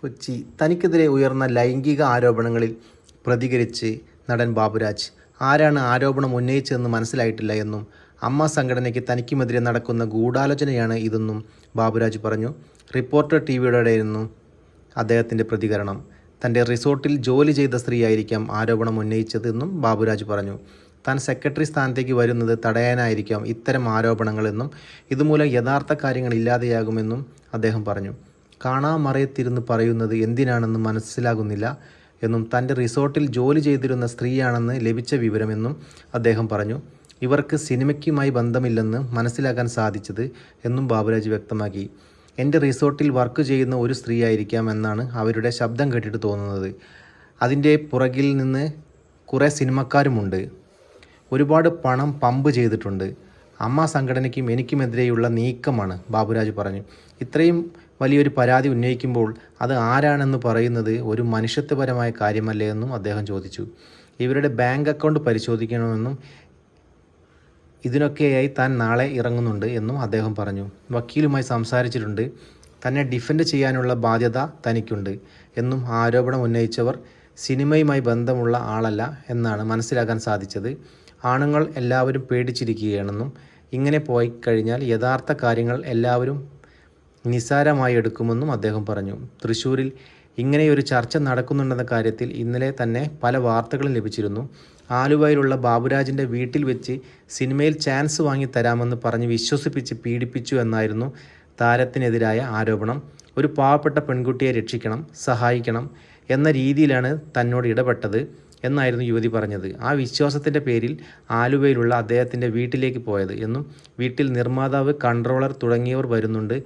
കൊച്ചി തനിക്കെതിരെ ഉയർന്ന ലൈംഗിക ആരോപണങ്ങളിൽ പ്രതികരിച്ച് നടൻ ബാബുരാജ്. ആരാണ് ആരോപണം ഉന്നയിച്ചതെന്ന് മനസ്സിലായിട്ടില്ല എന്നും അമ്മ സംഘടനയ്ക്ക് തനിക്കുമെതിരെ നടക്കുന്ന ഗൂഢാലോചനയാണ് ഇതെന്നും ബാബുരാജ് പറഞ്ഞു. റിപ്പോർട്ടർ ടി വിയോടെയായിരുന്നു അദ്ദേഹത്തിന്റെ പ്രതികരണം. തന്റെ റിസോർട്ടിൽ ജോലി ചെയ്ത സ്ത്രീയായിരിക്കാം ആരോപണം ഉന്നയിച്ചതെന്നും ബാബുരാജ് പറഞ്ഞു. താൻ സെക്രട്ടറി സ്ഥാനത്തേക്ക് വരുന്നത് തടയാനായിരിക്കാം ഇത്തരം ആരോപണങ്ങളെന്നും ഇതുമൂലം യഥാർത്ഥ കാര്യങ്ങൾ ഇല്ലാതെയാകുമെന്നും അദ്ദേഹം പറഞ്ഞു. കാണാമറയത്തിരുന്ന് പറയുന്നത് എന്തിനാണെന്ന് മനസ്സിലാകുന്നില്ല എന്നും തന്റെ റിസോർട്ടിൽ ജോലി ചെയ്തിരുന്ന സ്ത്രീയാണെന്ന് ലഭിച്ച വിവരമെന്നും അദ്ദേഹം പറഞ്ഞു. ഇവർക്ക് സിനിമയ്ക്കുമായി ബന്ധമില്ലെന്ന് മനസ്സിലാക്കാൻ സാധിച്ചത് എന്നും ബാബുരാജ് വ്യക്തമാക്കി. എന്റെ റിസോർട്ടിൽ വർക്ക് ചെയ്യുന്ന ഒരു സ്ത്രീയായിരിക്കാം എന്നാണ് അവരുടെ ശബ്ദം കേട്ടിട്ട് തോന്നുന്നത്. അതിന്റെ പുറകിൽ നിന്ന് കുറേ സിനിമക്കാരുമുണ്ട്. ഒരുപാട് പണം പമ്പ് ചെയ്തിട്ടുണ്ട്. അമ്മ സംഘടനയ്ക്കും എനിക്കുമെതിരെയുള്ള നീക്കമാണ് ബാബുരാജ് പറഞ്ഞു. ഇത്രയും വലിയൊരു പരാതി ഉന്നയിക്കുമ്പോൾ അത് ആരാണെന്ന് പറയുന്നത് ഒരു മനുഷ്യത്വപരമായ കാര്യമല്ലേ എന്നും അദ്ദേഹം ചോദിച്ചു. ഇവരുടെ ബാങ്ക് അക്കൗണ്ട് പരിശോധിക്കണമെന്നും ഇതിനൊക്കെയായി താൻ നാളെ ഇറങ്ങുന്നുണ്ട് എന്നും അദ്ദേഹം പറഞ്ഞു. വക്കീലുമായി സംസാരിച്ചിട്ടുണ്ട്. തന്നെ ഡിഫെൻഡ് ചെയ്യാനുള്ള ബാധ്യത തനിക്കുണ്ട് എന്നും ആരോപണം ഉന്നയിച്ചവർ സിനിമയുമായി ബന്ധമുള്ള ആളല്ല എന്നാണ് മനസ്സിലാക്കാൻ സാധിച്ചത്. ആണുങ്ങൾ എല്ലാവരും പേടിച്ചിരിക്കുകയാണെന്നും ഇങ്ങനെ പോയി കഴിഞ്ഞാൽ യഥാർത്ഥ കാര്യങ്ങൾ എല്ലാവരും നിസാരമായി എടുക്കുമെന്നും അദ്ദേഹം പറഞ്ഞു. തൃശ്ശൂരിൽ ഇങ്ങനെയൊരു ചർച്ച നടക്കുന്നുണ്ടെന്ന കാര്യത്തിൽ ഇന്നലെ തന്നെ പല വാർത്തകളും ലഭിച്ചിരുന്നു. ആലുവയിലുള്ള ബാബുരാജിന്റെ വീട്ടിൽ വെച്ച് സിനിമയിൽ ചാൻസ് വാങ്ങി തരാമെന്ന് പറഞ്ഞ് വിശ്വസിപ്പിച്ച് പീഡിപ്പിച്ചു എന്നായിരുന്നു താരത്തിനെതിരായ ആരോപണം. ഒരു പാവപ്പെട്ട പെൺകുട്ടിയെ രക്ഷിക്കണം സഹായിക്കണം എന്ന രീതിയിലാണ് തന്നോട് ഇടപെട്ടത് എന്നായിരുന്നു യുവതി പറഞ്ഞത്. ആ വിശ്വാസത്തിന്റെ പേരിൽ ആലുവയിലുള്ള അദ്ദേഹത്തിന്റെ വീട്ടിലേക്ക് പോയത് എന്നും വീട്ടിൽ നിർമ്മാതാവ് കൺട്രോളർ തുടങ്ങിയവർ വരുന്നുണ്ട്.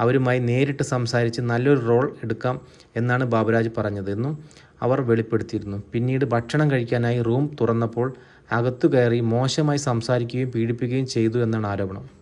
അവരുമായി നേരിട്ട് സംസാരിച്ച് നല്ലൊരു റോൾ എടുക്കാം എന്നാണ് ബാബുരാജ് പറഞ്ഞതെന്നും അവർ വെളിപ്പെടുത്തിയിരുന്നു. പിന്നീട് ഭക്ഷണം കഴിക്കാനായി റൂം തുറന്നപ്പോൾ അകത്തു കയറി മോശമായി സംസാരിക്കുകയും പീഡിപ്പിക്കുകയും ചെയ്തു എന്നാണ് ആരോപണം.